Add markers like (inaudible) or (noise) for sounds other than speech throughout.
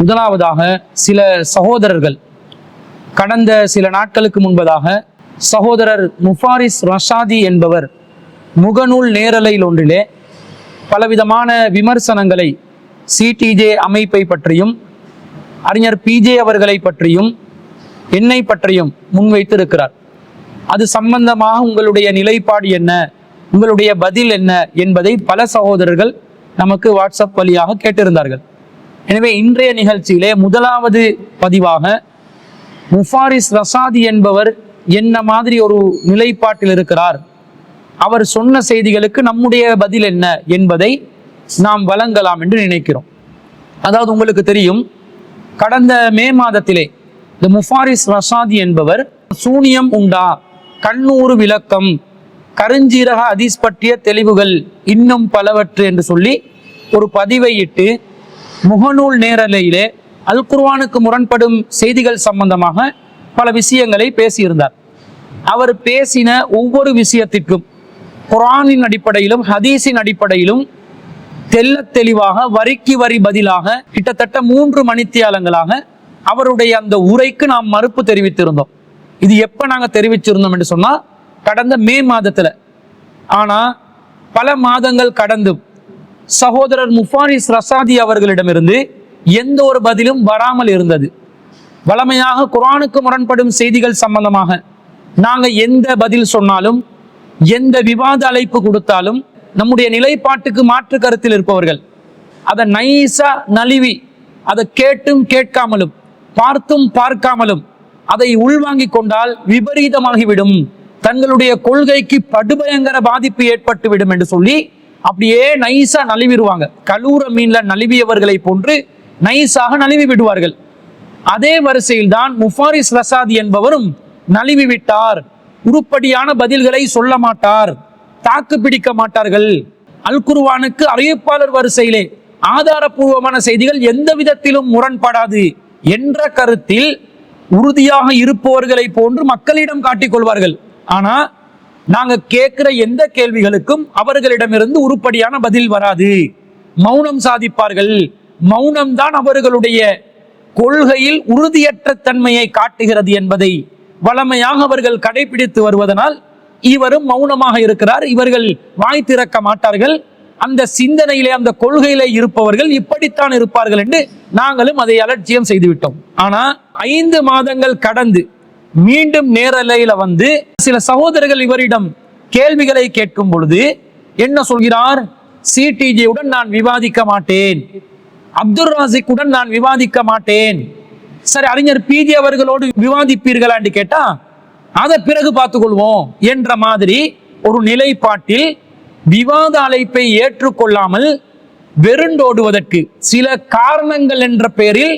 முதலாவதாக சில சகோதரர்கள். கடந்த சில நாட்களுக்கு முன்பதாக சகோதரர் முஃபாரிஸ் ரஷாதி என்பவர் முகநூல் நேரலையில் ஒன்றிலே பலவிதமான விமர்சனங்களை சிடிஜே அமைப்பை பற்றியும் அறிஞர் பிஜே அவர்களை பற்றியும் என்னை பற்றியும் முன்வைத்திருக்கிறார். அது சம்பந்தமாக உங்களுடைய நிலைப்பாடு என்ன? உங்களுடைய பதில் என்ன? என்பதை பல சகோதரர்கள் நமக்கு வாட்ஸ்அப் வழியாக கேட்டிருந்தார்கள். எனவே இன்றைய நிகழ்ச்சியிலே முதலாவது பதிவாக முஃபாரிஸ் ரசாதி என்பவர் என்ன மாதிரி ஒரு நிலைப்பாட்டில் இருக்கிறார்? அவர் சொன்ன செய்திகளுக்கு நம்முடைய பதில் என்ன என்பதை நாம் வழங்கலாம் என்று நினைக்கிறோம். அதாவது உங்களுக்கு தெரியும் கடந்த மே மாதத்திலே இந்த முஃபாரிஸ் ரசாதி என்பவர் சூனியம் உண்டா? கண்ணூறு விளக்கம் கருஞ்சீரக அதிஸ் பற்றிய தெளிவுகள் இன்னும் பலவற்று என்று சொல்லி ஒரு பதிவை இட்டு முகநூல் நேரலையிலே அல் குர்வானுக்கு முரண்படும் செய்திகள் சம்பந்தமாக பல விஷயங்களை பேசியிருந்தார். அவர் பேசின ஒவ்வொரு விஷயத்திற்கும் குரானின் அடிப்படையிலும் ஹதீஸின் அடிப்படையிலும் தெல்ல தெளிவாக வரிக்கு வரி பதிலாக கிட்டத்தட்ட மூன்று மணித்தியாலங்களாக அவருடைய அந்த உரைக்கு நாம் மறுப்பு தெரிவித்திருந்தோம். இது எப்ப நாங்கள் தெரிவிச்சிருந்தோம் என்று சொன்னால் கடந்த மே மாதத்தில். ஆனால் பல மாதங்கள் கடந்தும் சகோதரர் முஃபாரிஸ் ரசாதி அவர்களிடமிருந்து எந்த ஒரு பதிலும் வராமல் இருந்தது. வளமையாக குரானுக்கு முரண்படும் செய்திகள் சம்பந்தமாக நாங்கள் எந்த பதில் சொன்னாலும் எந்த விவாத அழைப்பு கொடுத்தாலும் நம்முடைய நிலைப்பாட்டுக்கு மாற்று கருத்தில் இருப்பவர்கள் அதை நைசா நழுவி அதை கேட்டும் கேட்காமலும் பார்த்தும் பார்க்காமலும் அதை உள்வாங்கிக் கொண்டால் விபரீதமாகிவிடும். தங்களுடைய கொள்கைக்கு படுபயங்கர பாதிப்பு ஏற்பட்டுவிடும் என்று சொல்லி அப்படியே நைஸா நழுவிடுவாங்க. கலூர மீன்ல நழுவியவர்களை போன்று நைஸாக நழுவி விடுவார்கள். அதே வரிசையில் தான் முஃபாரிஸ் ரசாத் என்பவரும் நழுவி விட்டார். உருப்படியான பதில்களை சொல்ல மாட்டார். தாக்கு பிடிக்க மாட்டார்கள். அல் அறிவிப்பாளர் வரிசையிலே ஆதாரபூர்வமான செய்திகள் எந்த விதத்திலும் முரண்படாது என்ற கருத்தில் உறுதியாக இருப்பவர்களை போன்று மக்களிடம் காட்டிக் கொள்வார்கள். ஆனா நாங்க கேட்கிற எந்த கேள்விகளுக்கும் அவர்களிடமிருந்து உருப்படியான பதில் வராது. மௌனம் சாதிப்பார்கள். மௌனம் தான் அவர்களுடைய கொள்கையில் உறுதியற்ற தன்மையை காட்டுகிறது என்பதை வளமையாக அவர்கள் கடைபிடித்து வருவதனால் இவரும் மௌனமாக இருக்கிறார். இவர்கள் வாய் திறக்க மாட்டார்கள். அந்த சிந்தனையிலே அந்த கொள்கையிலே இருப்பவர்கள் இப்படித்தான் இருப்பார்கள் என்று நாங்களும் அதை அலட்சியம் செய்துவிட்டோம். ஆனா ஐந்து மாதங்கள் கடந்து மீண்டும் நேரலையில வந்து சில சகோதரர்கள் இவரிடம் கேள்விகளை கேட்கும் பொழுது என்ன சொல்கிறார்? சிடிஜியுடன் நான் விவாதிக்க மாட்டேன். அப்துல் ராசிக்குடன் நான் விவாதிக்க மாட்டேன். சரி அறிஞர் பிஜி அவர்களோடு விவாதிப்பீர்களா என்று கேட்டா அதை பிறகு பார்த்துக்கொள்வோம் என்ற மாதிரி ஒரு நிலைப்பாட்டில் விவாத அழைப்பை ஏற்றுக்கொள்ளாமல் வெருண்டோடுவதற்கு சில காரணங்கள் என்ற பெயரில்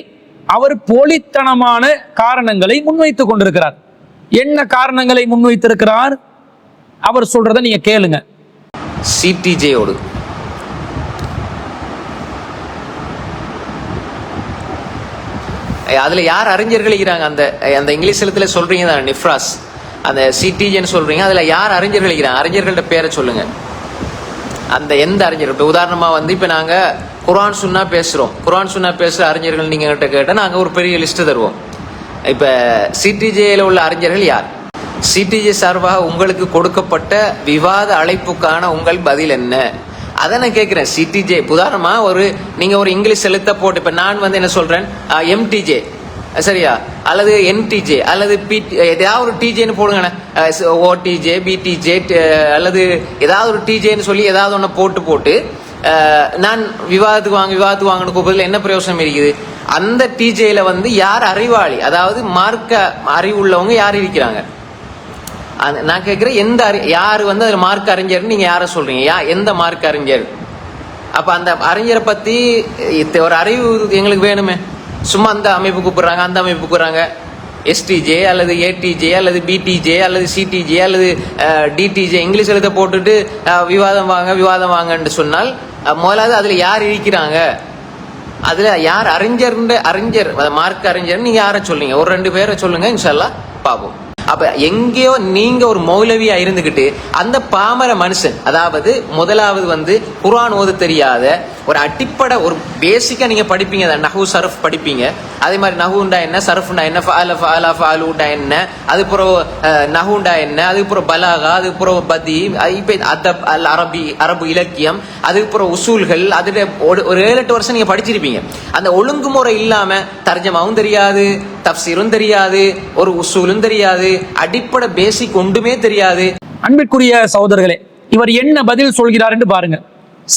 அவர் போலித்தனமான காரணங்களை முன்வைத்துக் கொண்டிருக்கிறார். என்ன காரணங்களை முன்வைத்திருக்கிறார்? அவர் சொல்றதை நீங்க கேளுங்க. சிடிஜேயோடு அதுல யார் அறிஞர்கள் இருக்கிறாங்க அந்த அந்த இங்கிலீஷ் எழுத்துல சொல்றீங்க தான் நிஃப்ராஸ். அந்த சிடிஜேன்னு சொல்றீங்க அதுல யார் அறிஞர்கள் இருக்கிறாங்க அறிஞர்கள்ட்ட பேரை சொல்லுங்க. அந்த எந்த அறிஞர்? இப்போ உதாரணமாக வந்து இப்போ நாங்கள் குரான் சுன்னா பேசுகிறோம் குரான் சுன்னா பேசுகிற அறிஞர்கள் நீங்கள் கிட்ட கேட்டால் நாங்கள் ஒரு பெரிய லிஸ்ட்டு தருவோம். இப்போ சிடிஜேயில் உள்ள அறிஞர்கள் யார்? சிடிஜே சார்பாக உங்களுக்கு கொடுக்கப்பட்ட விவாத அழைப்புக்கான உங்கள் பதில் என்ன? அதை நான் கேட்குறேன் சிடிஜே உதாரணமாக ஒரு நீங்கள் ஒரு இங்கிலீஷ் எழுத்த போட்டு இப்போ நான் வந்து என்ன சொல்கிறேன் எம்டிஜே சரியா? அல்லது என்டிஜே அல்லது பி ஏதாவது ஒரு டிஜேன்னு போடுங்கண்ணே. ஓடிஜே பிடிஜே அல்லது ஏதாவது ஒரு டிஜேன்னு சொல்லி ஏதாவது ஒன்று போட்டு போட்டு நான் விவாதத்துக்கு வாங்க விவாதத்துக்கு வாங்கன்னு கூப்பிடுறதுல என்ன பிரயோசனம் இருக்குது? அந்த டிஜேல வந்து யார் அறிவாளி? அதாவது மார்க்க அறிவுள்ளவங்க யார் இருக்கிறாங்க? அந்த- நான் கேட்குறேன் எந்த அறி யார் வந்து அதில் மார்க் அறிஞர்னு நீங்கள் யாரை சொல்கிறீங்க யா எந்த மார்க் அறிஞர்? அப்போ அந்த அறிஞரை பற்றி இத்த- ஒரு அறிவு எங்களுக்கு வேணுமே. சும்மா அந்த அமைப்பு கூப்பிட்றாங்க அந்த அமைப்பு கூப்பிட்றாங்க. எஸ்டிஜே அல்லது ஏடிஜே அல்லது பிடிஜே அல்லது சிடிஜே அல்லது டிடிஜே இங்கிலீஷ் எழுத போட்டுட்டு விவாதம் வாங்க விவாதம் வாங்கன்னு சொன்னால் முதலாவது அதில் யார் இருக்கிறாங்க? அதில் யார் அறிஞர்ன்ற அறிஞர் மார்க் அறிஞர்னு நீங்கள் யாரை சொல்லுங்க ஒரு ரெண்டு பேரை சொல்லுங்க இன்ஷால்லா பார்ப்போம். அப்ப எங்கேயோ நீங்க ஒரு மௌலவியா இருந்துகிட்டு அந்த பாமர மனுஷன் அதாவது முதலாவது வந்து குரான் ஓது தெரியாத ஒரு அடிப்படை ஒரு பேசிக்கா நீங்க படிப்பீங்க நஹு சரஃப் படிப்பீங்க. அதே மாதிரி நஹுண்டா என்ன சரஃப்ண்டா என்ன ஃபஅல ஃபஅலா ஃபஅலுண்டா என்ன அதுக்கப்புறம் நஹுண்டா என்ன அதுக்கப்புறம் பலாகா அதுக்கப்புறம் பதி அது இப்ப அதப் அல் அரபி அரபு இலக்கியம் அதுக்கப்புறம் உசூல்கள் அதுல ஒரு- ஒரு ஏழு எட்டு வருஷம் நீங்க படிச்சிருப்பீங்க. அந்த ஒழுங்குமுறை இல்லாம தர்ஜமாவும் தெரியாது. தப்சீரும் தெரியாது ஒரு உசூலும் தெரியாது அடிப்படை பேசிக் ஒன்றுமே தெரியாது. அன்பிற்குரிய சகோதரர்களே இவர் என்ன பதில் சொல்கிறார் என்று பாருங்க.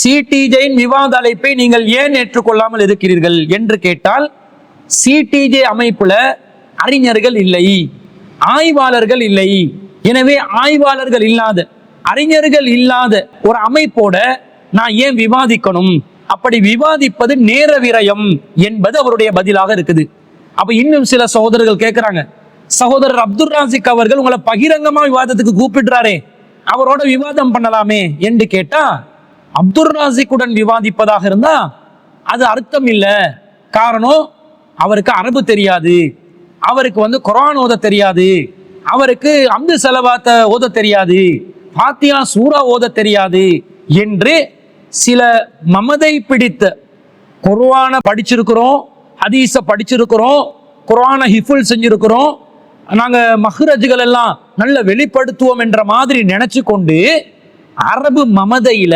சிடிஜேயின் விவாத அழைப்பை நீங்கள் ஏன் ஏற்றுக்கொள்ளாமல் இருக்கிறீர்கள் என்று கேட்டால் சிடிஜே அமைப்புல அறிஞர்கள் இல்லை ஆய்வாளர்கள் இல்லை. எனவே ஆய்வாளர்கள் இல்லாத அறிஞர்கள் இல்லாத ஒரு அமைப்போட நான் ஏன் விவாதிக்கணும்? அப்படி விவாதிப்பது நேர விரயம் என்பது அவருடைய பதிலாக இருக்குது. அப்ப இன்னும் சில சகோதரர்கள் கேட்கிறாங்க சகோதரர் அப்துல் ராசிக் அவர்கள் உங்களை பகிரங்கமா விவாதத்துக்கு கூப்பிடுறாரே. அவரோட விவாதம் பண்ணலாமே என்று கேட்டா அப்துல் ராசிக்குடன் விவாதிப்பதாக இருந்தா அது அர்த்தம் இல்ல. காரணம் அவருக்கு அரபு தெரியாது. அவருக்கு வந்து குரான் ஓத தெரியாது. அவருக்கு அம்து செலவாத்த ஓத தெரியாது. பாத்தியா சூரா ஓத தெரியாது என்று சில மமதை பிடித்த குருவான படிச்சிருக்கிறோம். ஹதீஸை படிச்சிருக்கிறோம் குரானை ஹிஃபுல் செஞ்சிருக்கிறோம். நாங்கள் மஹ்ரஜுகள் எல்லாம் நல்ல வெளிப்படுத்துவோம் என்ற மாதிரி நினைச்சு கொண்டு அரபு மமதையில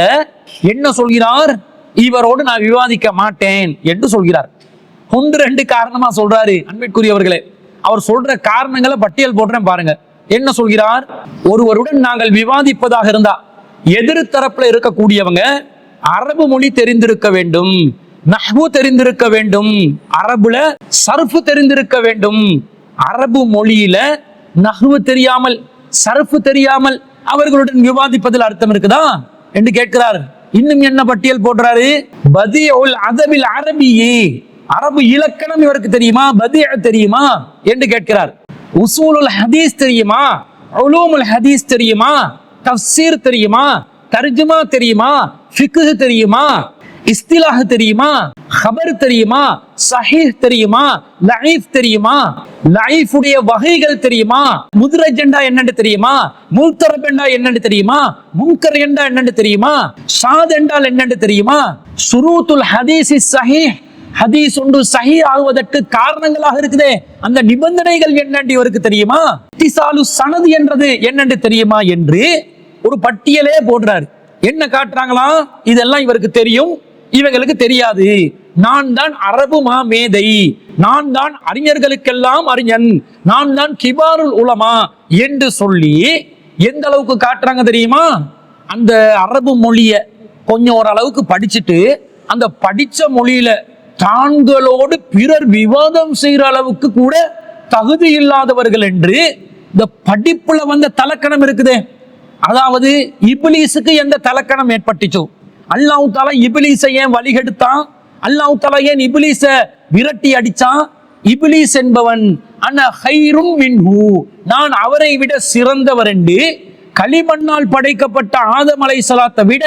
என்ன சொல்கிறார்? இவரோடு நான் விவாதிக்க மாட்டேன் என்று சொல்கிறார். ஒன்று ரெண்டு காரணமா சொல்றாரு அன்பிற்குரியவர்களே. அவர் சொல்ற காரணங்களை பட்டியல் போடுறேன் பாருங்க. என்ன சொல்கிறார்? ஒருவருடன் நாங்கள் விவாதிப்பதாக இருந்தா எதிர் இருக்கக்கூடியவங்க அரபு மொழி தெரிந்திருக்க வேண்டும். நஹ்வு தெரிந்திருக்க வேண்டும். அரபுல சர்ஃபு தெரிந்திருக்க வேண்டும். அரபு மொழியில நஹ்வு தெரியாமல் சர்ஃபு தெரியாமல் அவர்களுடன் விவாதிப்பதில் அர்த்தம் இருக்குதா? என்று கேட்கிறார். இன்னும் என்ன பட்டியல் போடுறாரு? பதியுல் அதபில் அரபியே. அரபு இலக்கணம் இவருக்கு தெரியுமா? பதிய தெரியுமா? என்று கேட்கிறார். உசூலுல் ஹதீஸ் தெரியுமா? உலூமுல் ஹதீஸ் தெரியுமா? தஃசீர் தெரியுமா? தர்ஜுமா தெரியுமா? ஃபிக்கு தெரியுமா? இஸ்திலாஹ் தெரியுமா? ஹபர் தெரியுமா? சஹீஹ் தெரியுமா? லைஃப் தெரியுமா? லைஃபுடைய உடைய வகைகள் தெரியுமா? முத்ரஜ் என்றா என்னன்னு தெரியுமா? முல்தரப் என்றா என்னன்னு தெரியுமா? முன்கர் என்றா என்னன்னு தெரியுமா? ஷாத் என்றால் என்னன்னு தெரியுமா? சுரூத்துல் ஹதீஸ் சஹீஹ். ஹதீஸ் ஒன்று சஹி ஆகுவதற்கு காரணங்களாக இருக்குதே. அந்த நிபந்தனைகள் என்னென்று இவருக்கு தெரியுமா? திசாலு சனது என்றது என்னென்று தெரியுமா என்று ஒரு பட்டியலே போடுறாரு. என்ன காட்டுறாங்களா இதெல்லாம் இவருக்கு தெரியும். இவங்களுக்கு தெரியாது. நான் தான் அரபு மா மேதை நான் தான் அறிஞர்களுக்கெல்லாம் அறிஞன். நான் தான் கிபாருல் உலமா என்று சொல்லி எந்த அளவுக்கு காட்டுறாங்க தெரியுமா? அந்த அரபு மொழிய கொஞ்சம் ஓரளவுக்கு படிச்சுட்டு அந்த படிச்ச மொழியில தாங்களோடு பிறர் விவாதம் செய்கிற அளவுக்கு கூட தகுதி இல்லாதவர்கள் என்று இந்த படிப்புல வந்த தலக்கணம் இருக்குதே. அதாவது இப்லீஸுக்கு எந்த தலக்கணம் ஏற்பட்டுச்சோ. அல்லாஹ் தாலா இபிலிஸை ஏன் வழிகெடுத்தான்? அல்லாஹ் தாலா ஏன் இபிலிச விரட்டி அடிச்சான்? இபிலிஸ் என்பவன் அன ஹைரும் மின்ஹு. நான் அவரை விட சிறந்தவர் என்று களிமண்ணால் படைக்கப்பட்ட ஆதம் சலாத்தை விட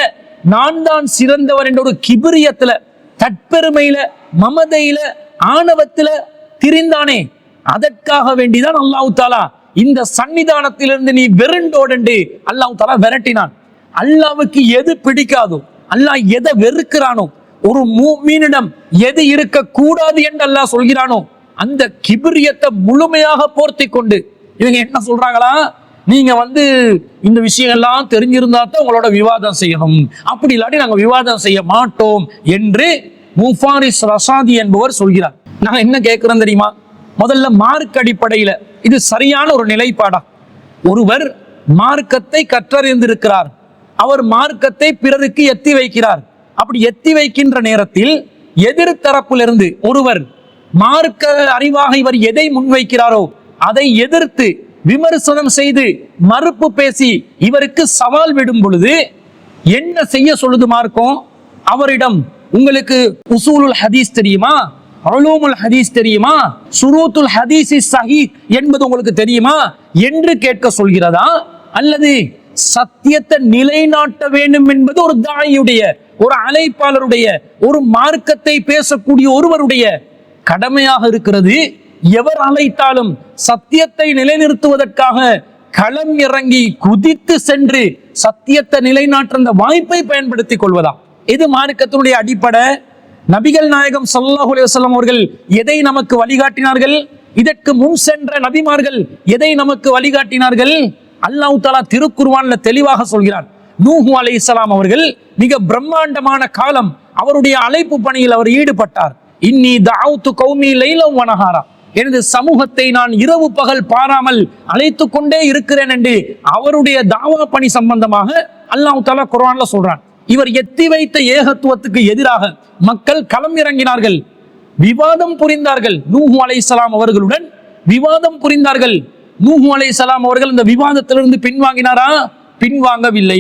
நான் தான் சிறந்தவர் என்ற ஒரு கிபிரியத்துல தற்பெருமையில மமதையில ஆணவத்துல திரிந்தானே. அதற்காக வேண்டிதான் அல்லாஹு தாலா இந்த சன்னிதானத்திலிருந்து நீ வெருண்டோடண்டு அல்லாஹு தாலா விரட்டினான். அல்லாவுக்கு எது பிடிக்காதோ அல்லாஹ் எதை வெறுக்கிறானோ ஒரு மீனிடம் எது இருக்க கூடாது என்று அல்லாஹ் சொல்கிறானோ அந்த கிபிரியத்தை முழுமையாக போர்த்தி கொண்டு இவங்க என்ன சொல்றாங்களா? நீங்க வந்து இந்த விஷயம் எல்லாம் தெரிஞ்சிருந்தா தான் உங்களோட விவாதம் செய்யணும். அப்படி இல்லாட்டி நாங்க விவாதம் செய்ய மாட்டோம் என்று முஃபாரிஸ் ரசாதி என்பவர் சொல்கிறார். நாங்க என்ன கேட்கிறோம் தெரியுமா? முதல்ல மார்க் அடிப்படையில இது சரியான ஒரு நிலைப்பாடா. ஒருவர் மார்க்கத்தை கற்றறிந்திருக்கிறார். அவர் மார்க்கத்தை பிறருக்கு எத்தி வைக்கிறார். அப்படி எத்தி வைக்கின்ற நேரத்தில் எதிர் தரப்பிலிருந்து ஒருவர் மார்க்க அறிவாக இவர் எதை முன்வைக்கிறாரோ அதை எதிர்த்து விமர்சனம் செய்து மறுப்பு பேசி இவருக்கு சவால் விடும் பொழுது என்ன செய்ய சொல்லுது மார்க்கம் அவரிடம் உங்களுக்கு உசூலுல் ஹதீஸ் தெரியுமா? அலூமுல் ஹதீஸ் தெரியுமா? சுரூத்துல் ஹதீஸ் சஹி என்பது உங்களுக்கு தெரியுமா? என்று கேட்க சொல்கிறதா? அல்லது சத்தியத்தை நிலைநாட்ட வேண்டும் என்பது ஒரு தாயுடைய ஒரு அழைப்பாளருடைய ஒரு மார்க்கத்தை பேசக்கூடிய ஒருவருடைய கடமையாக இருக்கிறது. எவர் அழைத்தாலும் சத்தியத்தை நிலைநிறுத்துவதற்காக களம் இறங்கி குதித்து சென்று சத்தியத்தை நிலைநாட்டுற அந்த வாய்ப்பை பயன்படுத்திக் கொள்வதா இது மார்க்கத்தினுடைய அடிப்படை. நபிகள் நாயகம் ஸல்லல்லாஹு அலுவலம் அவர்கள் எதை நமக்கு வழிகாட்டினார்கள்? இதற்கு முன் சென்ற நபிமார்கள் எதை நமக்கு வழிகாட்டினார்கள்? அல்லாஹ் தாலா திருக்குர்வான்ல தெளிவாக சொல்கிறார் நூஹு அலைஹிஸ்ஸலாம் அவர்கள் மிக பிரம்மாண்டமான காலம் அவருடைய அழைப்பு பணியில் அவர் ஈடுபட்டார். இன்னி தாவுத்து கௌமி லைலம் வனஹாரா. எனது சமூகத்தை நான் இரவு பகல் பாராமல் அழைத்து கொண்டே இருக்கிறேன் என்று அவருடைய தாவா பணி சம்பந்தமாக அல்லாஹ் தாலா குர்ஆன்ல சொல்றான். இவர் எத்தி வைத்த ஏகத்துவத்துக்கு எதிராக மக்கள் களம் இறங்கினார்கள். விவாதம் புரிந்தார்கள். நூஹு அலை அவர்களுடன் விவாதம் புரிந்தார்கள். நூஹு சலாம் அவர்கள் இந்த விவாதத்திலிருந்து பின்வாங்கினாரா? பின்வாங்கவில்லை.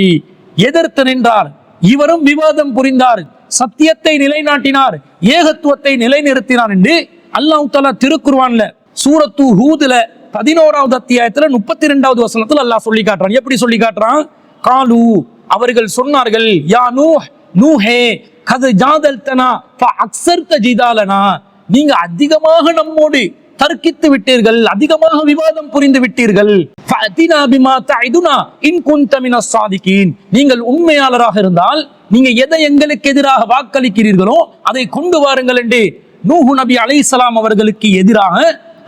எதிர்த்து நின்றார். இவரும் விவாதம் புரிந்தார். சத்தியத்தை நிலைநாட்டினார். ஏகத்துவத்தை நிலைநிறுத்தினார் என்று அல்லாஹ் தலா திருக்குருவான்ல சூரத்து ஹூதுல பதினோராவது அத்தியாயத்துல முப்பத்தி ரெண்டாவது வசனத்துல அல்லாஹ் சொல்லி காட்டுறான் எப்படி சொல்லி காட்டுறான் காலு அவர்கள் சொன்னார்கள் யா நூ நூஹே கது ஜாதல் தனா அக்சர்த்த ஜிதாலனா. நீங்க அதிகமாக நம்மோடு தர்க்கித்து விட்டீர்கள் அதிகமாக விவாதம் புரிந்து விட்டீர்கள். நீங்கள் உண்மையாளராக இருந்தால் நீங்க எதை எங்களுக்கு எதிராக வாக்களிக்கிறீர்களோ அதை கொண்டு வாருங்கள் என்று நூஹு நபி அலைஹிஸ்ஸலாம் அவர்களுக்கு எதிராக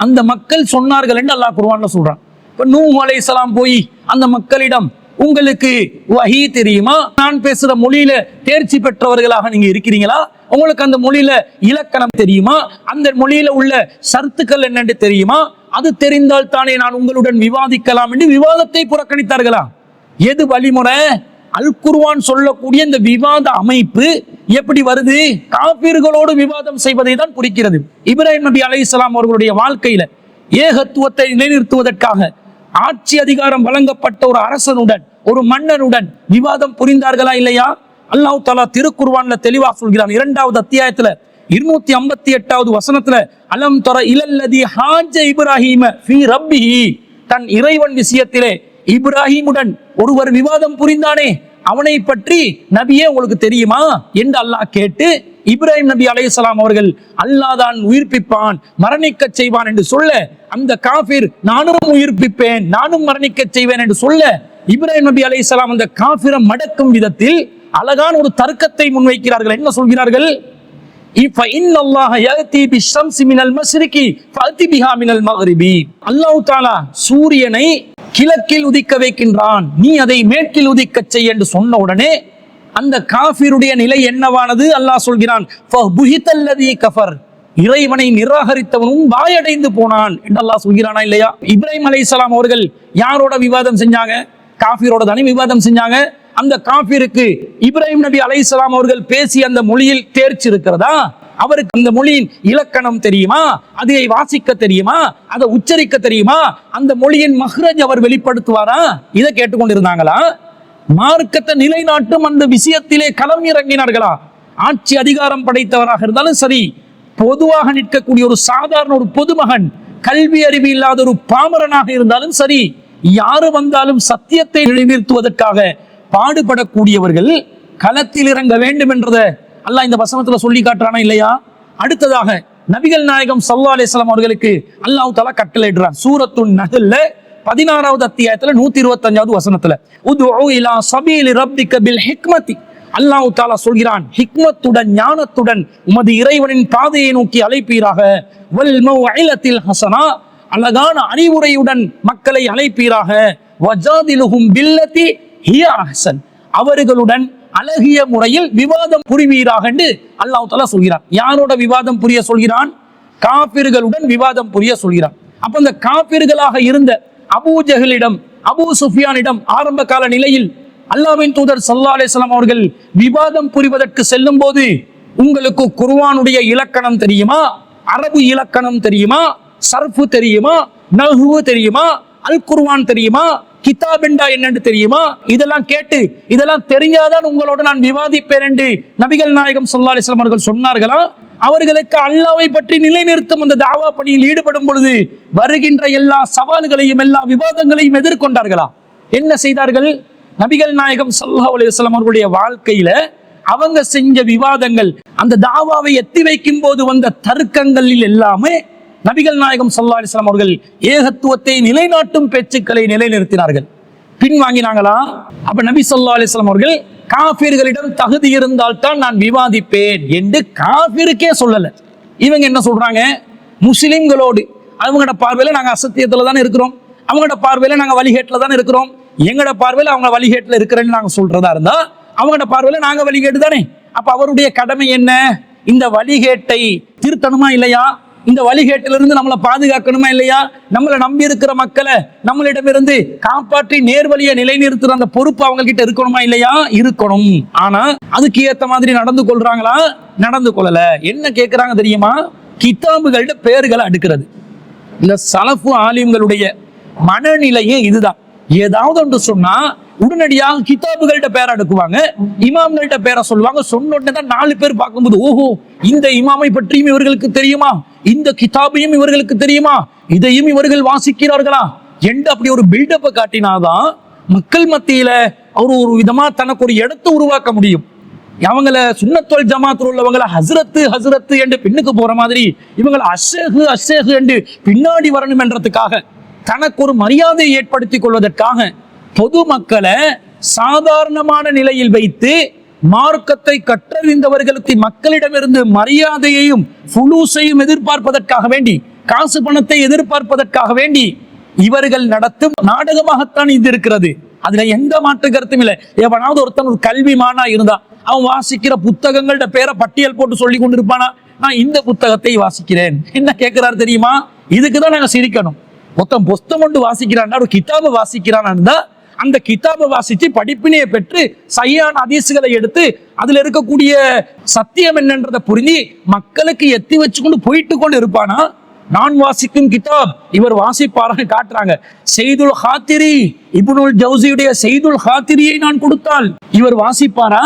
அந்த மக்கள் சொன்னார்கள் என்று அல்லாஹ் குருவான் சொல்றான். இப்ப நூஹு அலைஹிஸ்ஸலாம் போய் அந்த மக்களிடம் உங்களுக்கு வஹி தெரியுமா? நான் பேசுற மொழியில தேர்ச்சி பெற்றவர்களாக நீங்க இருக்கிறீங்களா? உங்களுக்கு அந்த மொழியில இலக்கணம் தெரியுமா? அந்த மொழியில உள்ள சருத்துக்கள் என்னென்று தெரியுமா? அது தெரிந்தால் தானே நான் உங்களுடன் விவாதிக்கலாம் என்று விவாதத்தை புறக்கணித்தார்களா? எது வழிமுறை? அல் குர்வான் சொல்லக்கூடிய இந்த விவாத அமைப்பு எப்படி வருது? காப்பீர்களோடு விவாதம் செய்வதை தான் குறிக்கிறது. இப்ராஹிம் நபி அலைஹிஸ்ஸலாம் அவர்களுடைய வாழ்க்கையில ஏகத்துவத்தை நிலைநிறுத்துவதற்காக ஆட்சி அதிகாரம் வழங்கப்பட்ட ஒரு அரசனுடன் ஒரு மன்னனுடன் விவாதம் புரிந்தார்களா இல்லையா? அல்லாஹ் தாலா திருக்குர்வான்ல தெளிவா சொல்கிறான். இரண்டாவது அத்தியாயத்துல இருநூத்தி ஐம்பத்தி எட்டாவது வசனத்துல அலம் தர இலல்லதி ஹாஜ இப்ராஹிம தன் இறைவன் விஷயத்திலே இப்ராஹிமுடன் ஒருவர் விவாதம் புரிந்தானே அவனை பற்றி நபியே உங்களுக்கு தெரியுமா என்று அல்லாஹ் கேட்டு இப்ராஹிம் நபி அலையாம் அவர்கள் அல்லாஹ் தான் உயிர்ப்பிப்பான் மரணிக்கச் செய்வான் என்று சொல்ல அந்த காஃபிர் நானும் உயிர்ப்பிப்பேன் நானும் மரணிக்கச் செய்வேன் என்று சொல்ல இப்ராஹிம் நபி அலையாம் அந்த காபிரம் மடக்கும் விதத்தில் அழகான ஒரு தர்க்கத்தை முன்வைக்கிறார்கள். என்ன சொல்கிறார்கள்? சூரியனை கிழக்கில் உதிக்க வைக்கின்றான். நீ அதை மேற்கில் உதிக்க செய் என்று சொன்ன உடனே அந்த காஃபிருடைய நிலை என்னவானது? அல்லாஹ் சொல்கிறான் கஃபர். இறைவனை நிராகரித்தவனும் வாயடைந்து போனான் என்று அல்லாஹ் சொல்கிறானா இல்லையா? இப்ராஹிம் அலை அவர்கள் யாரோட விவாதம் செஞ்சாங்க? காஃபிரோட தானே விவாதம் செஞ்சாங்க. அந்த காஃபிருக்கு இப்ராஹிம் நபி அலைஹிஸ்ஸலாம் அவர்கள் பேசிய அந்த மொழியில் தேர்ச்சி இருக்கிறதா? அவருக்கு அந்த மொழியின் இலக்கணம் தெரியுமா? அதை வாசிக்க தெரியுமா? அதை உச்சரிக்க தெரியுமா? அந்த மொழியின் மஹ்ரஜ் அவர் வெளிப்படுத்துவாரா? இதை கேட்டுக்கொண்டிருந்தாங்களா? மார்க்கத்தை நிலைநாட்டும் அந்த விஷயத்திலே களம் இறங்கினார்களா? ஆட்சி அதிகாரம் படைத்தவராக இருந்தாலும் சரி பொதுவாக நிற்கக்கூடிய ஒரு சாதாரண ஒரு பொதுமகன் கல்வி அறிவு இல்லாத ஒரு பாமரனாக இருந்தாலும் சரி யாரு வந்தாலும் சத்தியத்தை நிலைநிறுத்துவதற்காக பாடுபடக்கூடியவர்கள் களத்தில் இறங்க வேண்டும் என்றத அல்லாஹ் இந்த வசனத்துல சொல்லி காட்டுறானா இல்லையா? அடுத்ததாக நபிகள் நாயகம் சல்லா அலிஸ்லாம் அவர்களுக்கு அல்லாஹ் தலா கட்டளையிடுறான் சூரத்துன் நகல்ல பதினாறாவது அத்தியாயத்துல நூத்தி இருபத்தஞ்சாவது வசனத்துல உதுஉ சபீலி ரப்பிக்க பில் ஹிக்மதி. அல்லாஹ் தாலா சொல்கிறான் ஹிக்மத்துடன் ஞானத்துடன் உமது இறைவனின் பாதையை நோக்கி அழைப்பீராக. வல் மௌஇலத்தில் ஹசனா. அழகான அறிவுரையுடன் மக்களை அழைப்பீராக. வஜாதிலுகும் பில்லதி ஹியா அஹ்சன். அவர்களுடன் அழகிய முறையில் விவாதம் புரிவீராக என்று அல்லாஹ் தஆலா சொல்கிறான். யாரோட விவாதம் புரிய சொல்கிறான்? காபிர்களுடன் விவாதம் புரிய சொல்கிறான். அப்ப இந்த காபிர்களாக இருந்த அபூ ஜஹலிடம் அபூ சுஃபியானிடம் ஆரம்ப கால நிலையில் அல்லாஹ்வின் தூதர் சல்லா அலிஸ்லாம் அவர்கள் விவாதம் புரிவதற்கு செல்லும் போது உங்களுக்கு குர்வானுடைய இலக்கணம் தெரியுமா? அரபு இலக்கணம் தெரியுமா? சர்ஃபு தெரியுமா? நகுவு தெரியுமா? அல் குர்வான் தெரியுமா? கிதாபெண்டா என்னன்னு தெரியுமா? இதெல்லாம் கேட்டு இதெல்லாம் தெரிஞ்சாதான் உங்களோட நான் விவாதிப்பேன் என்று நபிகள் நாயகம் ஸல்லல்லாஹு அவர்கள் சொன்னார்களா? அவர்களுக்கு அல்லாவை பற்றி நிலைநிறுத்தும் அந்த தாவா பணியில் ஈடுபடும் பொழுது வருகின்ற எல்லா சவால்களையும் எல்லா விவாதங்களையும் எதிர்கொண்டார்களா? என்ன செய்தார்கள்? நபிகள் நாயகம் சல்லா அலைஹி அவர்களுடைய வாழ்க்கையில அவங்க செஞ்ச விவாதங்கள் அந்த தாவாவை எத்தி வைக்கும் போது வந்த தர்க்கங்களில் எல்லாமே நபிகள் நாயகம் சல்லா அலிஸ்லாம் அவர்கள் ஏகத்துவத்தை நிலைநாட்டும் பேச்சுக்களை நிலைநிறுத்தினார்கள். பின்வாங்கினாங்களா? அப்ப நபி சொல்லா அலிஸ்லாம் அவர்கள் காபீர்களிடம் தகுதி இருந்தால் தான் நான் விவாதிப்பேன் என்று காபீருக்கே சொல்லல. இவங்க என்ன சொல்றாங்க? முஸ்லிம்களோடு அவங்களோட பார்வையில நாங்க அசத்தியத்துல தானே இருக்கிறோம். அவங்களோட பார்வையில நாங்க வழிகேட்டுல தானே இருக்கிறோம். எங்களோட பார்வையில அவங்க வழிகேட்டுல இருக்கிறேன்னு நாங்க சொல்றதா இருந்தா அவங்களோட பார்வையில நாங்க வழிகேட்டு தானே. அப்ப அவருடைய கடமை என்ன? இந்த வழிகேட்டை திருத்தணுமா இல்லையா? இந்த வழிகேட்டிலிருந்து நம்மளை பாதுகாக்கணுமா இல்லையா? நம்மளை நம்பி இருக்கிற மக்களை நம்மளிடமிருந்து காப்பாற்றி நேர்வழியை நிலைநிறுத்துற அந்த பொறுப்பு அவங்க கிட்ட இருக்கணுமா இல்லையா? இருக்கணும். ஆனா அதுக்கு ஏத்த மாதிரி நடந்து கொள்றாங்களா? நடந்து கொள்ளல. என்ன கேட்கிறாங்க தெரியுமா? கிதாபுகள்ட்ட பெயர்களை அடுக்கிறது. இந்த சலஃபு ஆலிம்களுடைய மனநிலையே இதுதான். ஏதாவது ஒன்று சொன்னா உடனடியாக கிதாபுகள்கிட்ட பேரை அடுக்குவாங்க. இமாம்கள்ட்ட பேரை சொல்லுவாங்க. சொன்ன உடனே தான் நாலு பேர் பார்க்கும்போது ஓஹோ இந்த இமாமை பற்றியும் இவர்களுக்கு தெரியுமா? இந்த கிதாபையும் இவர்களுக்கு தெரியுமா? இதையும் இவர்கள் வாசிக்கிறார்களா? என்று அப்படி ஒரு பில்டப்பை காட்டினாதான் மக்கள் மத்தியில அவர் ஒரு விதமா தனக்கு ஒரு இடத்தை உருவாக்க முடியும். அவங்கள சுண்ணத்தோல் ஜமாத்தில் உள்ளவங்களை ஹஸ்ரத்து ஹஸ்ரத்து என்று பின்னுக்கு போற மாதிரி இவங்களை அஷேகு அஷேகு என்று பின்னாடி வரணும் என்றதுக்காக தனக்கு ஒரு மரியாதையை ஏற்படுத்திக் கொள்வதற்காக பொதுமக்களை சாதாரணமான நிலையில் வைத்து மார்க்கத்தை கற்றறிந்தவர்களுக்கு மக்களிடமிருந்து மரியாதையையும் புலூசையும் எதிர்பார்ப்பதற்காக வேண்டி காசு பணத்தை எதிர்பார்ப்பதற்காக வேண்டி இவர்கள் நடத்தும் நாடகமாகத்தான் இது இருக்கிறது. அதுல எந்த மாற்று கருத்தும் இல்லை. எவனாவது ஒருத்தன் ஒரு கல்விமானா இருந்தா அவன் வாசிக்கிற புத்தகங்கள்ட பேரை பட்டியல் போட்டு சொல்லி கொண்டிருப்பானா? நான் இந்த புத்தகத்தை வாசிக்கிறேன். என்ன கேட்கிறாரு தெரியுமா? இதுக்கு தான் நாங்க சிரிக்கணும். மொத்தம் புஸ்தம் கொண்டு வாசிக்கிறான்னா ஒரு கிதாபை வாசிக்கிறான் இருந்தா அந்த கிதாபை வாசிச்சு படிப்பினையை பெற்று சரியான அதிசுகளை எடுத்து அதுல இருக்கக்கூடிய சத்தியம் என்னன்றதை புரிஞ்சு மக்களுக்கு எத்தி வச்சு கொண்டு போயிட்டு கொண்டு இருப்பானா? நான் வாசிக்கும் கிதாப் இவர் வாசிப்பாராக காட்டுறாங்க. செய்துல் ஹாத்திரி இபுனுல் ஜவுசியுடைய செய்துல் ஹாத்திரியை நான் கொடுத்தால் இவர் வாசிப்பாரா?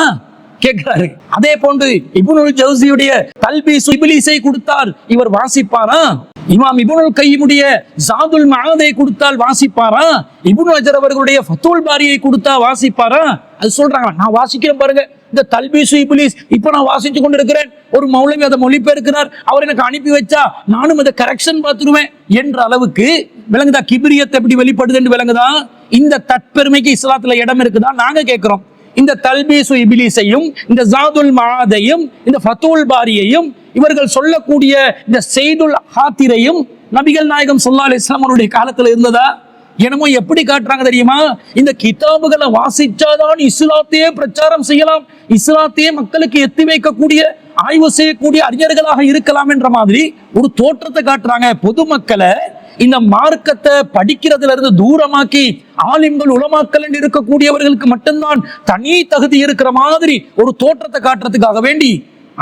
கேட்கிறாரு. அதே போன்று இபுனுல் ஜவுசியுடைய கல்வி சுபிலிசை கொடுத்தார் இவர் வாசிப்பாரா? இமாம் இபுனுல் கையிமுடைய ஜாதுல் மஆதை கொடுத்தால் வாசிப்பாரா? இப்னு அஜர் அவர்களுடைய ஃபத்துல் பாரியை கொடுத்தா வாசிப்பாரா? அது சொல்றாங்க நான் வாசிக்கிறேன் பாருங்க. இந்த தல்பீசு இப்லீஸ் இப்போ நான் வாசித்து கொண்டு இருக்கிறேன் ஒரு மௌலவி அதை மொழிபெயர்க்கிறார். அவர் எனக்கு அனுப்பி வச்சா நானும் அதை கரெக்ஷன் பார்த்துருவேன் என்ற அளவுக்கு விளங்குதா? கிபிரியத்தை எப்படி வெளிப்படுதுன்னு விளங்குதா? இந்த தற்பெருமைக்கு இஸ்லாத்துல இடம் இருக்குதா? நாங்க கேட்கிறோம் இந்த தல்பீசு இபிலிசையும் இந்த ஜாதுல் மாதையும் இந்த ஃபத்துல் பாரியையும் இவர்கள் சொல்லக்கூடிய இந்த செய்துல் ஹாத்திரையும் நபிகள் நாயகம் சொல்லா அலி இஸ்லாமனுடைய காலத்தில் இருந்ததா? என்னமோ எப்படி காட்டுறாங்க தெரியுமா? இந்த கிதாபுகளை வாசிச்சாதான் இஸ்லாத்தையே பிரச்சாரம் செய்யலாம். இஸ்லாத்தையே மக்களுக்கு எத்தி வைக்கக்கூடிய ஆய்வு செய்யக்கூடிய அறிஞர்களாக இருக்கலாம் என்ற மாதிரி ஒரு தோற்றத்தை காட்டுறாங்க பொதுமக்களை. இந்த மார்க்கத்தை படிக்கிறதுல இருந்து தூரமாக்கி ஆலிம்கள் உலமாக்கல் என்று இருக்கக்கூடியவர்களுக்கு மட்டும்தான் தனி தகுதி இருக்கிற மாதிரி ஒரு தோற்றத்தை காட்டுறதுக்காக வேண்டி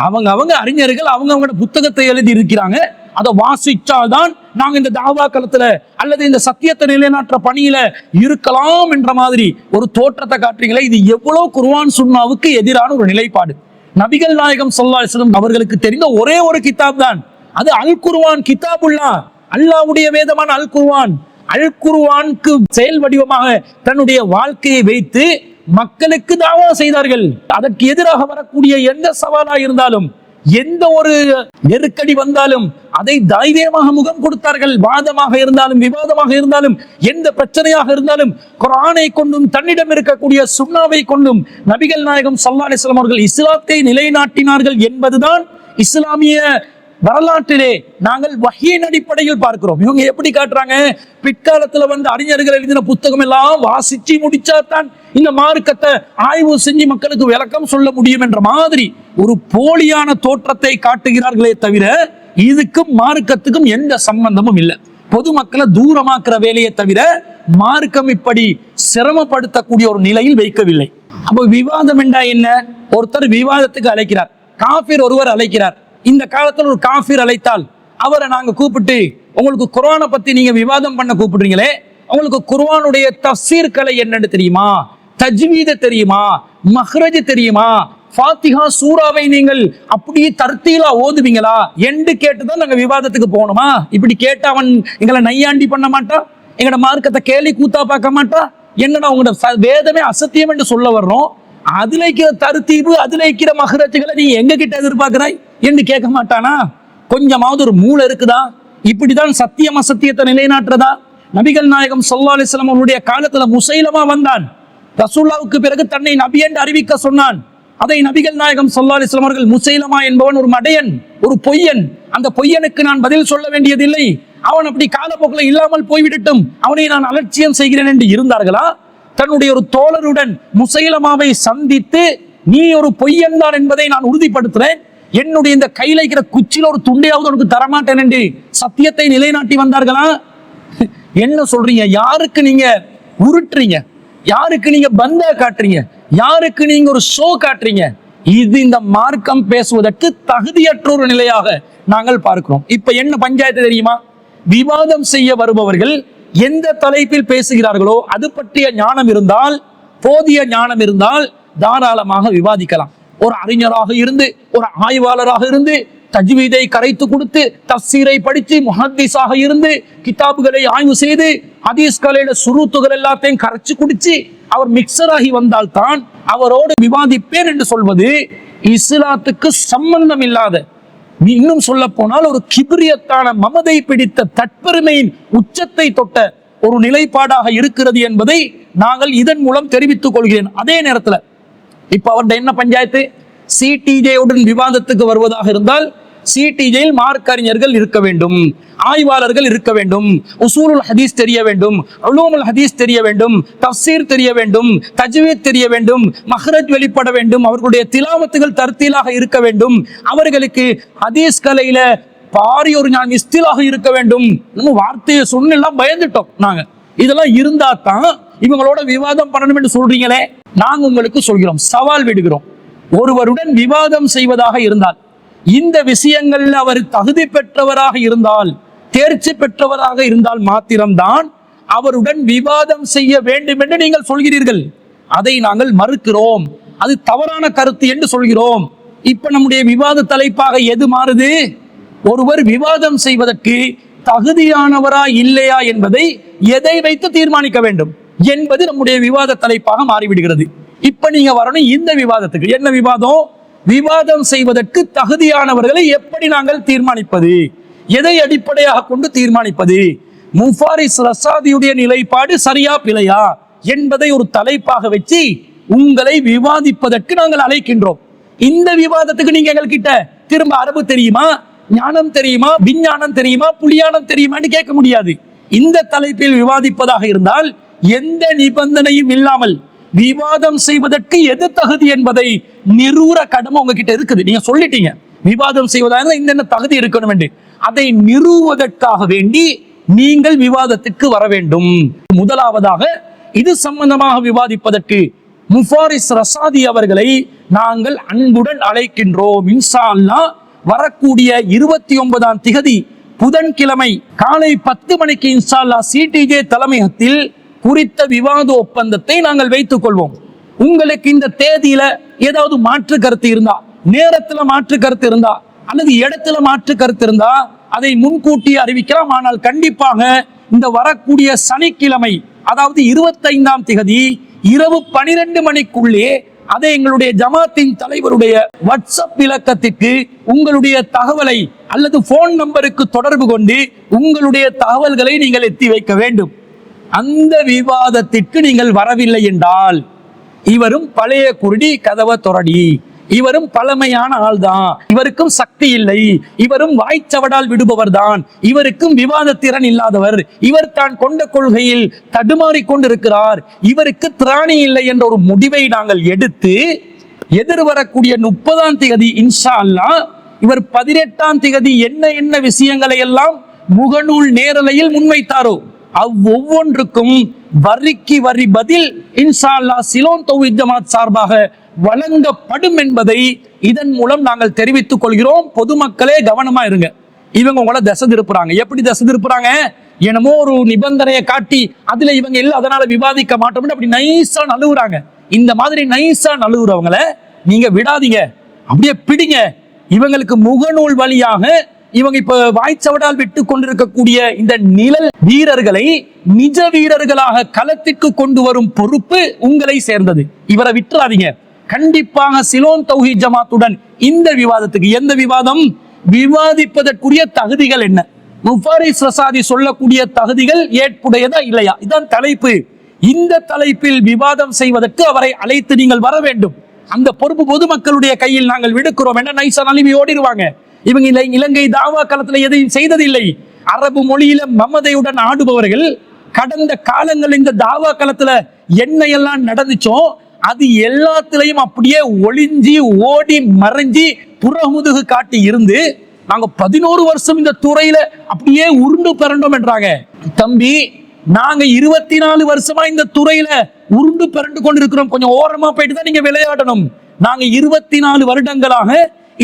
அவங்க அவங்க அறிஞர்கள் அவங்க அவங்களோட புத்தகத்தை எழுதி இருக்கிறாங்க. அதை வாசிச்சாதான் நாங்க இந்த தாவா களத்துல அல்லது இந்த சத்தியத்தை நிலைநாட்டுற பணியில இருக்கலாம் என்ற மாதிரி ஒரு தோற்றத்தை காட்டுறீங்களே. இது எவ்வளவு குருவான் சுன்னாவுக்கு எதிரான ஒரு நிலைப்பாடு. நபிகள் நாயகம் சொல்லா அவர்களுக்கு தெரிந்த ஒரே ஒரு கிதாப் தான். அது அல் குருவான் கிதாபுல்லா. அல்லாஹ்வுடைய வேதமான அல் குருவான் அல் குர்ஆனுக்கு செயல் வடிவமாக தன்னுடைய வாழ்க்கையை வைத்து மக்களுக்கு தாவா செய்தார்கள். அதற்கு எதிராக வரக்கூடிய எந்த சவாலாக இருந்தாலும் எந்த ஒரு நெருக்கடி வந்தாலும் அதை தைரியமாக முகம் கொடுத்தார்கள். வாதமாக இருந்தாலும் விவாதமாக இருந்தாலும் எந்த பிரச்சனையாக இருந்தாலும் குரானை கொண்டும் தன்னிடம் இருக்கக்கூடிய சுண்ணாவை கொண்டும் நபிகள் நாயகம் சல்லா அலிஸ்லாம் அவர்கள் இஸ்லாத்தை நிலைநாட்டினார்கள் என்பதுதான் இஸ்லாமிய வரலாற்றிலே நாங்கள் வகையின் அடிப்படையில் பார்க்கிறோம். இவங்க எப்படி காட்டுறாங்க? பிற்காலத்துல வந்து அறிஞர்கள் எழுதின புத்தகம் எல்லாம் வாசிச்சு முடிச்சாதான் இந்த மார்க்கத்தை ஆய்வு செஞ்சு மக்களுக்கு விளக்கம் சொல்ல முடியும் என்ற மாதிரி ஒரு போலியான தோற்றத்தை காட்டுகிறார்களே தவிர இதுக்கும் மார்க்கத்துக்கும் எந்த சம்பந்தமும் இல்லை. பொதுமக்களை தூரமாக்குற வேலையை தவிர மார்க்கம் இப்படி சிரமப்படுத்தக்கூடிய ஒரு நிலையில் வைக்கவில்லை. அப்போ விவாதம் என்றா என்ன? ஒருத்தர் விவாதத்துக்கு அழைக்கிறார். காஃபிர் ஒருவர் அழைக்கிறார். இந்த காலத்தில் ஒரு காஃபிர் அழைத்தால் அவரை நாங்கள் கூப்பிட்டு உங்களுக்கு குர்வானை பற்றி நீங்கள் விவாதம் பண்ண கூப்பிடுறீங்களே உங்களுக்கு குர்வானுடைய தஃசீர் என்னென்னு என்னன்னு தெரியுமா? தஜ்வீத தெரியுமா? மஹ்ரஜ் தெரியுமா? ஃபாத்திஹா சூராவை நீங்கள் அப்படியே தர்த்தீலா ஓதுவீங்களா? என்று கேட்டுதான் நாங்கள் விவாதத்துக்கு போகணுமா? இப்படி கேட்டு அவன் எங்களை நையாண்டி பண்ண மாட்டான் எங்களோட மார்க்கத்தை கேலி கூத்தா பார்க்க மாட்டான் என்னடா உங்களோட ச- வேதமே அசத்தியம் என்று சொல்ல வர்றோம்? அதுல இருக்கிற தருத்தீபு அதுல இருக்கிற மகரத்துகளை நீ எங்க கிட்ட எதிர்பார்க்கிறாய்? என்று கேட்க மாட்டானா? கொஞ்சமாவது ஒரு மூளை இருக்குதா? இப்படிதான் சத்தியம் அசத்தியத்தை நிலைநாட்டுறதா? நபிகள் நாயகம் ஸல்லல்லாஹு அலைஹி அவருடைய காலத்துல முசைலமா வந்தான். ரசூல்லாவுக்கு பிறகு தன்னை நபி என்று அறிவிக்க சொன்னான். அதை நபிகள் நாயகம் ஸல்லல்லாஹு அவர்கள் முசைலமா என்பவன் ஒரு மடையன் ஒரு பொய்யன். அந்த பொய்யனுக்கு நான் பதில் சொல்ல வேண்டியதில்லை. அவன் அப்படி காலப்போக்கில் இல்லாமல் போய்விடட்டும். அவனை நான் அலட்சியம் செய்கிறேன் என்று இருந்தார்களா? தன்னுடைய ஒரு தோழருடன் முசைலமாவை சந்தித்து நீ ஒரு பொய்யன் தான் என்பதை நான் உறுதிப்படுத்துறேன். என்னுடைய இந்த கையில இருக்கிற குச்சியில் ஒரு துண்டையாவது உனக்கு தரமாட்டேன் சத்தியத்தை நிலைநாட்டி வந்தார்களா? (laughs) என்ன சொல்றீங்க? யாருக்கு நீங்க உருட்டுறீங்க? யாருக்கு நீங்க பந்த காட்டுறீங்க? யாருக்கு நீங்க ஒரு ஷோ காட்டுறீங்க? இது இந்த மார்க்கம் பேசுவதற்கு தகுதியற்ற ஒரு நிலையாக நாங்கள் பார்க்கிறோம். இப்ப என்ன பஞ்சாயத்து தெரியுமா? விவாதம் செய்ய வருபவர்கள் எந்த தலைப்பில் பேசுகிறார்களோ அது பற்றிய ஞானம் இருந்தால் போதிய ஞானம் இருந்தால் தாராளமாக விவாதிக்கலாம். ஒரு அறிஞராக இருந்து ஒரு ஆய்வாளராக இருந்து தஜ்வீதை கரைத்து கொடுத்து தப்சீரை படித்து முஹத்தீஸாக இருந்து கிதாபுகளை ஆய்வு செய்து ஹதீஸ் சுருத்துகள் எல்லாத்தையும் கரைச்சு குடிச்சு அவர் மிக்சர் ஆகி வந்தால் தான் அவரோடு விவாதிப்பேன் என்று சொல்வது இஸ்லாத்துக்கு சம்பந்தம் இல்லாத இன்னும் சொல்ல போனால் ஒரு கிபிரியத்தான மமதை பிடித்த தற்பெருமையின் உச்சத்தை தொட்ட ஒரு நிலைப்பாடாக இருக்கிறது என்பதை நாங்கள் இதன் மூலம் தெரிவித்துக் கொள்கிறேன். அதே நேரத்தில் இப்ப அவர்கிட்ட என்ன பஞ்சாயத்து? சிடிஜேயுடன் விவாதத்துக்கு வருவதாக இருந்தால் சிடிஜேயில் மார்க் அறிஞர்கள் இருக்க வேண்டும் ஆய்வாளர்கள் இருக்க வேண்டும் உசூலுல் ஹதீஸ் தெரிய வேண்டும் அலூமுல் ஹதீஸ் தெரிய வேண்டும் தஃசீர் தெரிய வேண்டும் தஜ்வீத் தெரிய வேண்டும் மஹ்ரஜ் வெளிப்பட வேண்டும் அவர்களுடைய திலாவத்துகள் தர்த்தீலாக இருக்க வேண்டும் அவர்களுக்கு ஹதீஸ் கலையில பாரி ஒரு ஞான் இஸ்திலாக இருக்க வேண்டும். நம்ம வார்த்தையை சொன்னெல்லாம் பயந்துட்டோம் நாங்க. இதெல்லாம் இருந்தா தான் இவங்களோட விவாதம் பண்ணணும் என்று சொல்றீங்களே நாங்க உங்களுக்கு சொல்கிறோம் சவால் விடுகிறோம். ஒருவருடன் விவாதம் செய்வதாக இருந்தால் இந்த விஷயங்கள்ல அவர் தகுதி பெற்றவராக இருந்தால் தேர்ச்சி பெற்றவராக இருந்தால் மாத்திரம்தான் அவருடன் விவாதம் செய்ய வேண்டும் என்று நீங்கள் சொல்கிறீர்கள். அதை நாங்கள் மறுக்கிறோம். அது தவறான கருத்து என்று சொல்கிறோம். இப்ப நம்முடைய விவாத தலைப்பாக எது மாறுது? ஒருவர் விவாதம் செய்வதற்கு தகுதியானவரா இல்லையா என்பதை எதை வைத்து தீர்மானிக்க வேண்டும்? என்பது நம்முடைய விவாத தலைப்பாக மாறிவிடுகிறது. இப்ப நீங்க வரணும் இந்த விவாதத்துக்கு. என்ன விவாதம்? விவாதம் செய்வதற்கு தகுதியானவர்களை எப்படி நாங்கள் தீர்மானிப்பது? எதை அடிப்படையாக கொண்டு தீர்மானிப்பது? முஃபாரிஸ் ரசாதியுடைய நிலைப்பாடு சரியா பிழையா என்பதை ஒரு தலைப்பாக வச்சு உங்களை விவாதிப்பதற்கு நாங்கள் அழைக்கின்றோம். இந்த விவாதத்துக்கு நீங்க எங்கள்கிட்ட திரும்ப அரபு தெரியுமா? ஞானம் தெரியுமா? விஞ்ஞானம் தெரியுமா? புலியானம் தெரியுமான்னு கேட்க முடியாது. இந்த தலைப்பில் விவாதிப்பதாக இருந்தால் எந்த நிபந்தனையும் இல்லாமல் விவாதம் செய்வதற்கு எது தகுதி என்பதை நிரூர கடமை உங்ககிட்ட இருக்குது. நீங்க சொல்லிட்டீங்க. விவாதம் செய்வதாக இருந்தால் இந்த தகுதி இருக்கணும் என்று. அதை நிறுவுவதற்காக வேண்டி நீங்கள் விவாதத்துக்கு வர வேண்டும். முதலாவதாக இது சம்பந்தமாக விவாதிப்பதற்கு முஃபாரிஸ் ரசாதி அவர்களை நாங்கள் அன்புடன் அழைக்கின்றோம். இன்ஷா வரக்கூடிய இருபத்தி ஒன்பதாம் திகதி புதன்கிழமை காலை பத்து மணிக்கு இன்சால்லா சிடிஜே தலைமையகத்தில் குறித்த விவாத ஒப்பந்தத்தை நாங்கள் வைத்துக் கொள்வோம். உங்களுக்கு இந்த தேதியில ஏதாவது மாற்று கருத்து இருந்தா நேரத்துல மாற்று கருத்து இருந்தா அல்லது இடத்துல மாற்று கருத்து இருந்தா அதை முன்கூட்டி அறிவிக்கலாம். ஆனால் கண்டிப்பாக இந்த வரக்கூடிய சனிக்கிழமை அதாவது இருபத்தைந்தாம் திகதி இரவு பனிரெண்டு மணிக்குள்ளே அதை எங்களுடைய ஜமாத்தின் தலைவருடைய வாட்ஸ்அப் இலக்கத்திற்கு உங்களுடைய தகவலை அல்லது போன் நம்பருக்கு தொடர்பு கொண்டு உங்களுடைய தகவல்களை நீங்கள் எத்தி வைக்க வேண்டும். அந்த விவாதத்திற்கு நீங்கள் வரவில்லை என்றால் இவரும் பழைய குருடி கதவ தொரடி இவரும் பழமையான ஆள்தான். இவருக்கும் சக்தி இல்லை. இவரும் வாய்ச்சவடால் விடுபவர் தான் இவருக்கும் விவாத திறன் இல்லாதவர். இவர் தான் கொண்ட கொள்கையில் தடுமாறி கொண்டிருக்கிறார். இவருக்கு திராணி இல்லை என்ற ஒரு முடிவை நாங்கள் எடுத்து எதிர்வரக்கூடிய முப்பதாம் தேதி இன்ஷா அல்லாஹ் இவர் பதினெட்டாம் திகதி என்ன என்ன விஷயங்களை எல்லாம் முகநூல் நேரலையில் முன்வைத்தாரோ அவ்வொவ்வொன்றுக்கும் வரிக்கு வரி பதில் இன்ஷா அல்லாஹ் சிலோன் தௌஹீத் ஜமாத் சார்பாக வழங்கப்படும் என்பதை இதன் மூலம் நாங்கள் தெரிவித்துக் கொள்கிறோம். பொதுமக்களே கவனமா இருங்க. இவங்க உங்களை தசை திருப்புறாங்க. எப்படி தசை திருப்புறாங்க? என்னமோ ஒரு நிபந்தனையை காட்டி அதுல இவங்க இல்ல அதனால விவாதிக்க மாட்டோம்னு அப்படி நைஸா நழுவுறாங்க. இந்த மாதிரி நைஸா நழுவுறவங்களை நீங்க விடாதீங்க. அப்படியே பிடிங்க. இவங்களுக்கு முகநூல் வழியாக இவங்க இப்ப வாய்ச்சவடால் விட்டு கொண்டிருக்கக்கூடிய இந்த நிழல் வீரர்களை நிஜ வீரர்களாக களத்திற்கு கொண்டு வரும் பொறுப்பு உங்களை சேர்ந்தது. இவரை விட்டுறாதீங்க. கண்டிப்பாக சிலோன் தௌஹி ஜமாத்துடன் இந்த விவாதத்துக்கு எந்த விவாதம்? விவாதிப்பதற்குரிய தகுதிகள் என்ன? முஃபாரிஸ் ரசாதி சொல்லக்கூடிய தகுதிகள் ஏற்புடையதா இல்லையா? இதான் தலைப்பு. இந்த தலைப்பில் விவாதம் செய்வதற்கு அவரை அழைத்து நீங்கள் வர வேண்டும். அந்த பொறுப்பு பொதுமக்களுடைய கையில் நாங்கள் விடுக்கிறோம். என்ன? நைசா ஓடிடுவாங்க. இவங்க இல்லை. இலங்கை தாவா காலத்தில் எதையும் செய்ததில்லை. அரபு மொழியில மமதையுடன் ஆடுபவர்கள் கடந்த காலங்கள் இந்த தாவா காலத்துல என்ன எல்லாம் நடந்துச்சோ அது எல்லாத்திலையும் அப்படியே ஒளிஞ்சி ஓடி மறைஞ்சி புறமுதுகு காட்டி இருந்து நாங்க பதினோரு வருஷம் இந்த துறையில அப்படியே உருண்டு பிறண்டோம் என்றாங்க. தம்பி நாங்க இருபத்தி நாலு வருஷமா இந்த துறையில உருண்டு பிறண்டு கொண்டிருக்கிறோம். கொஞ்சம் ஓரமா போயிட்டு தான் நீங்க விளையாடணும். நாங்க இருபத்தி நாலு வருடங்களாக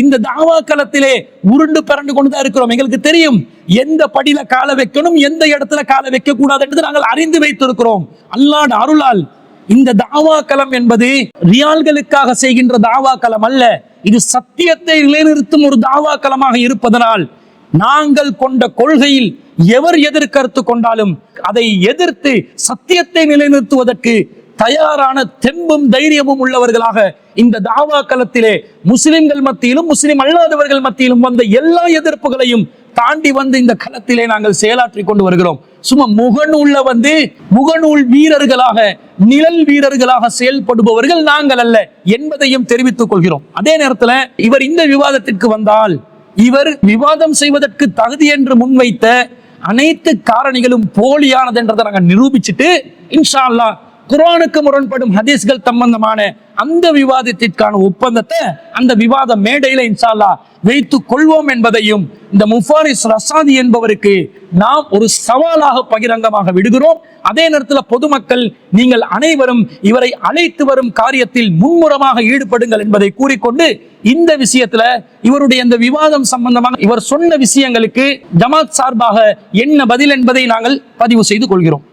இந்த தாவா களத்திலே உருண்டு பிறண்டு கொண்டு தான் இருக்கிறோம். எங்களுக்கு தெரியும் எந்த படியில கால வைக்கணும் எந்த இடத்துல கால வைக்க கூடாது என்று நாங்கள் அறிந்து வைத்திருக்கிறோம். அல்லாட அருளால் இந்த தாவா களம் என்பது ரியால்களுக்காக செய்கின்ற தாவா களம் அல்ல. இது சத்தியத்தை நிலைநிறுத்தும் ஒரு தாவா களமாக இருப்பதனால் நாங்கள் கொண்ட கொள்கையில் எவர் எதிர்கருத்து கொண்டாலும் அதை எதிர்த்து சத்தியத்தை நிலைநிறுத்துவதற்கு தயாரான தெம்பும் தைரியமும் உள்ளவர்களாக இந்த தாவா களத்திலே முஸ்லிம்கள் மத்தியிலும் முஸ்லிம் அல்லாதவர்கள் மத்தியிலும் வந்த எல்லா எதிர்ப்புகளையும் தாண்டி வந்து இந்த களத்திலே நாங்கள் செயலாற்றி கொண்டு வருகிறோம். சும்மா முகநூல்ல வந்து முகநூல் வீரர்களாக நிழல் வீரர்களாக செயல்படுபவர்கள் நாங்கள் அல்ல என்பதையும் தெரிவித்துக் கொள்கிறோம். அதே நேரத்துல இவர் இந்த விவாதத்திற்கு வந்தால் இவர் விவாதம் செய்வதற்கு தகுதி என்று முன்வைத்த அனைத்து காரணிகளும் போலியானது என்றதை நாங்கள் நிரூபிச்சுட்டு இன்ஷா அல்லாஹ் குர்ஆனுக்கு முரண்படும் ஹதீஸ்கள் சம்பந்தமான அந்த விவாதத்திற்கான ஒப்பந்தத்தை அந்த விவாத மேடையில இன்சால்லா வைத்து வைத்துக் கொள்வோம் என்பதையும் இந்த முஃபாரிஸ் ரசாதி என்பவருக்கு நாம் ஒரு சவாலாக பகிரங்கமாக விடுகிறோம். அதே நேரத்தில் பொதுமக்கள் நீங்கள் அனைவரும் இவரை அழைத்து வரும் காரியத்தில் மும்முரமாக ஈடுபடுங்கள் என்பதை கூறிக்கொண்டு இந்த விஷயத்துல இவருடைய இந்த விவாதம் சம்பந்தமாக இவர் சொன்ன விஷயங்களுக்கு ஜமாத் சார்பாக என்ன பதில் என்பதை நாங்கள் பதிவு செய்து கொள்கிறோம்.